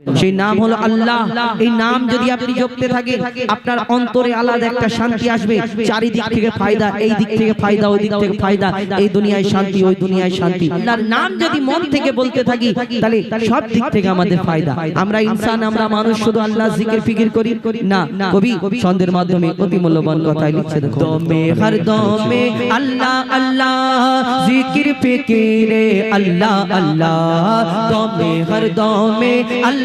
সেই নাম হলো আল্লাহ। এই নাম যদি আপনি জপতে থাকেন, আপনার অন্তরে আলাদা একটা শান্তি আসবে। চারিদিক থেকে ফায়দা, এই দিক থেকে ফায়দা, ওই দিক থেকে ফায়দা। এই দুনিয়ায় শান্তি, ওই দুনিয়ায় শান্তি। আল্লাহর নাম যদি মন থেকে বলতে থাকি, তাহলে সব দিক থেকে আমাদের ফায়দা। আমরা ইনসান, আমরা মানুষ, শুধু আল্লাহ জিকির, ফিকির করি? না। কবি ছন্দের মাধ্যমে অতি মূল্যবান কথাই লিখছে দেখো দমে, হর দমে, আল্লাহ আল্লাহ, জিকির, ফিকিরে, আল্লাহ আল্লাহ। দমে, হর দমে, আল্লাহ।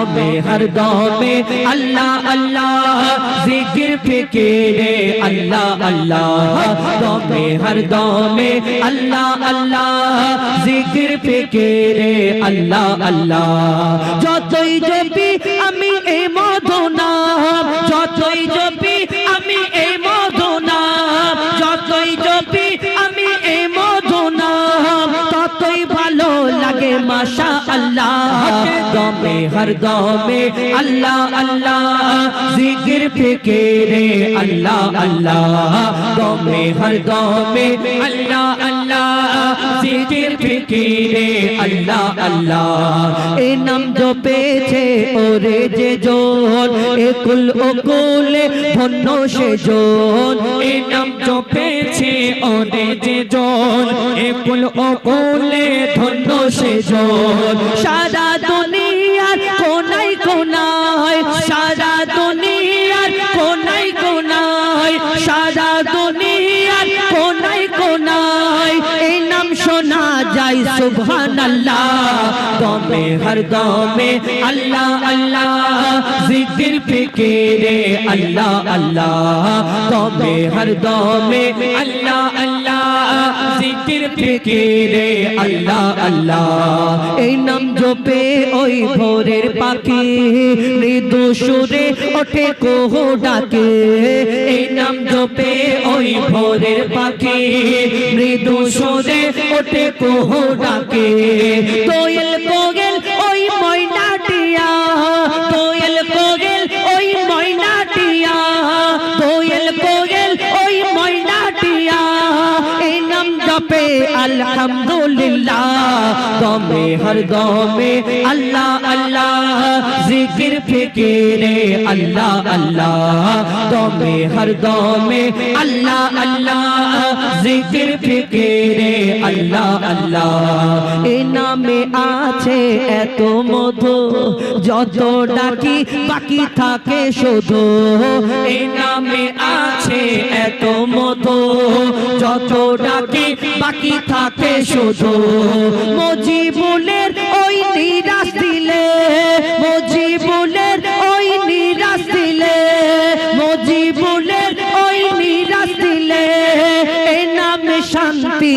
দমে, হর দমে, আল্লাহ আল্লাহ, জিকির ফিকিরে, আল্লাহ আল্লাহ, দমে, হর দমে, আল্লাহ আল্লাহ, জিকির ফিকিরে, আল্লাহ আল্লাহ। যতই জপি আমি এই মদনা, যতই জপি লাগে মাশা আল্লাহ দমে, হর দমে, আল্লাহ আল্লাহ। জিকির, ফিকিরে, আল্লাহ আল্লাহ। দমে, হর দমে, আল্লাহ আল্লাহ। জিকির, ফিকিরে, আল্লাহ আল্লাহ। এ নাম জপেছে ওরে যে জন একুল ওকুলে ধন্য সে জন। এ নাম জপেছে ওরে যে জন একুল কুলে ধন্য সে জল। সারা যায় সুবহানাল্লাহ। দমে, হর দমে, আল্লাহ আল্লাহ। জিকির, ফিকিরে, আল্লাহ আল্লাহ। দমে, হর দমে, আল্লাহ আল্লাহ। জিকির ফিকিরে, আল্লাহ আল্লাহ। এই নাম জপে ওই ভোরের পাখি, মৃদু সুরে ওঠে কোহ ডাকে। এই নাম জপে ওই ভোরের পাখি, মৃদু সুরে ওঠে কোহ ডাকে। নাম জপে আলহামদুলিল্লাহ। দমে, হর দমে, আল্লাহ আল্লাহ। জিকির, ফিকিরে, আল্লাহ আল্লাহ। हर দমে, আল্লাহ আল্লাহ। জিকির ফিকিরে আল্লাহ আল্লাহ। এ নামে আছে এত মধু, যত ডাকি বাকি থাকে শুধু। এ নামে আছে এত মধু, যত ডাকি বাকি থাকে শুধু। মজিবুলের ওই নিরাশ দিলে, মজিবুলের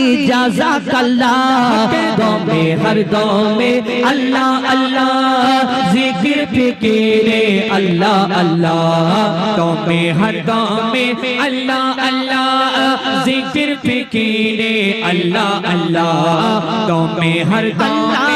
শান্তি জাজাকাল্লাহ দমে, হর দমে, আল্লাহ আল্লাহ। জিকির ফিকিরে, আল্লাহ আল্লাহ। দমে, হর দমে, আল্লাহ আল্লাহ। জিকির ফিকিরে, আল্লাহ আল্লাহ। দমে, হর দমে আল্লাহ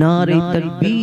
नारे तकबीर